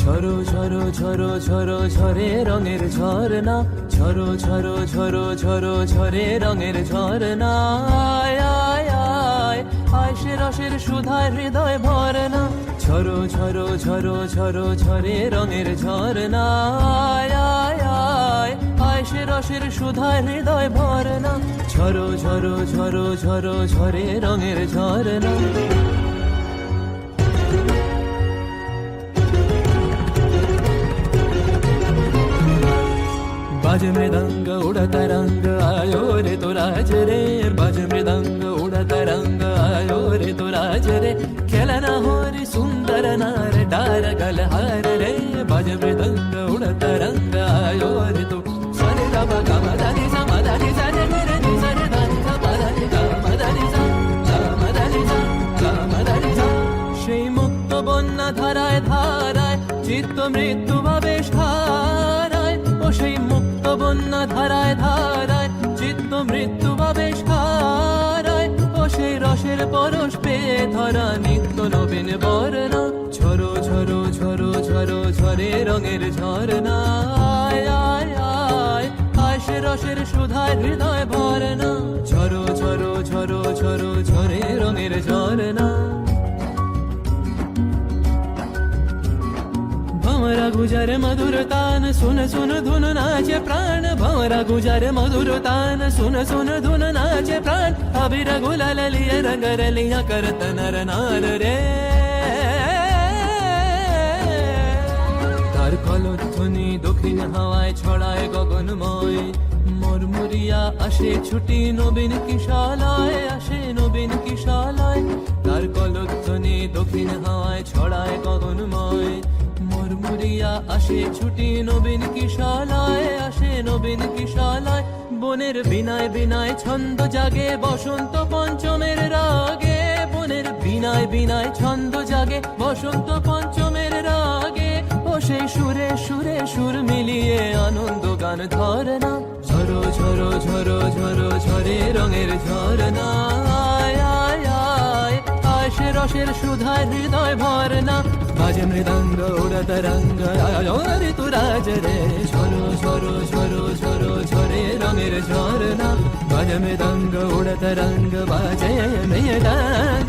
ঝরো ঝরো ঝরো ঝরো, ঝরে রঙের ঝরনা ঝরো ঝরো ঝরো ঝরো, ঝরে রঙের ঝরনা আয় আয় আয় রসের সুধায় হৃদয় ভরনা ঝরো ঝরো ঝরো ঝরো, ঝরে রঙের ঝরনা আয় আকাশের সুধায় হৃদয় ভরনা। ঝরো ঝরো ঝরো ঝরো, ঝরে রঙের ঝরনা। বাজ মৃদঙ্গ উড়া রঙ্গ আয়ো রে তোরাজ রে। বাজ মৃদঙ্গ উড়া রঙ্গ আয়ো রে তোরাজ রে। খেলনা হরে সুন্দর নার ডারগ চিত্ত মৃত্যু ভাবে হারায়, ও সেই মুক্ত বন্যা ধারায় ধারায়, চিত্ত মৃত্যু ভাবে হারায়, ও সেই রসের পরশ পেয়ে ধরা নিত্য নবীন বর্ণা, ঝরো ঝরো ঝরো ঝরো ঝরে রঙের ঝরনা गुजर मधुर तान सुन सुन धुन नाचे प्राण भंवरा गुजर मधुर तान सुन सुन धुन नाचे प्राण अबीर गुलाल लिय रंगर लिया करत नर नार रे তার কলধ্বনি দক্ষিণ হাওয়ায় ছড়ায় গগনময় মরমরিয়া আসে ছুটি নবীন কিশালয় আসে নবীন কিশালয় তার কলধ্বনি দক্ষিণ হাওয়ায় ছড়ায় গগনময় আসে, ছুটি নবীন কিশালয় আসে, নবীন কিশালয়। বনের বিনায় বিনায় ছন্দ জাগে, বসন্ত পঞ্চমের রাগে। বনের বিনায় বিনায় ছন্দ জাগে, বসন্ত পঞ্চমের রাগে। ও সেই সুরে সুরে সুর মিলিয়ে আনন্দ গান ধরনা। ঝরো ঝরো ঝরো ঝরো ঝরে রঙের ঝরনা। রসের সুধায় হৃদয় ভরনা বাজে মৃদঙ্গ উড়ত রঙ্গ রে তু রাজ রে। ঝরো ঝরো ঝরো ঝরো, ঝরে রঙের ঝরনা। বাজে মৃদঙ্গ উড়ত রঙ্গ বাজে মৃদঙ্গ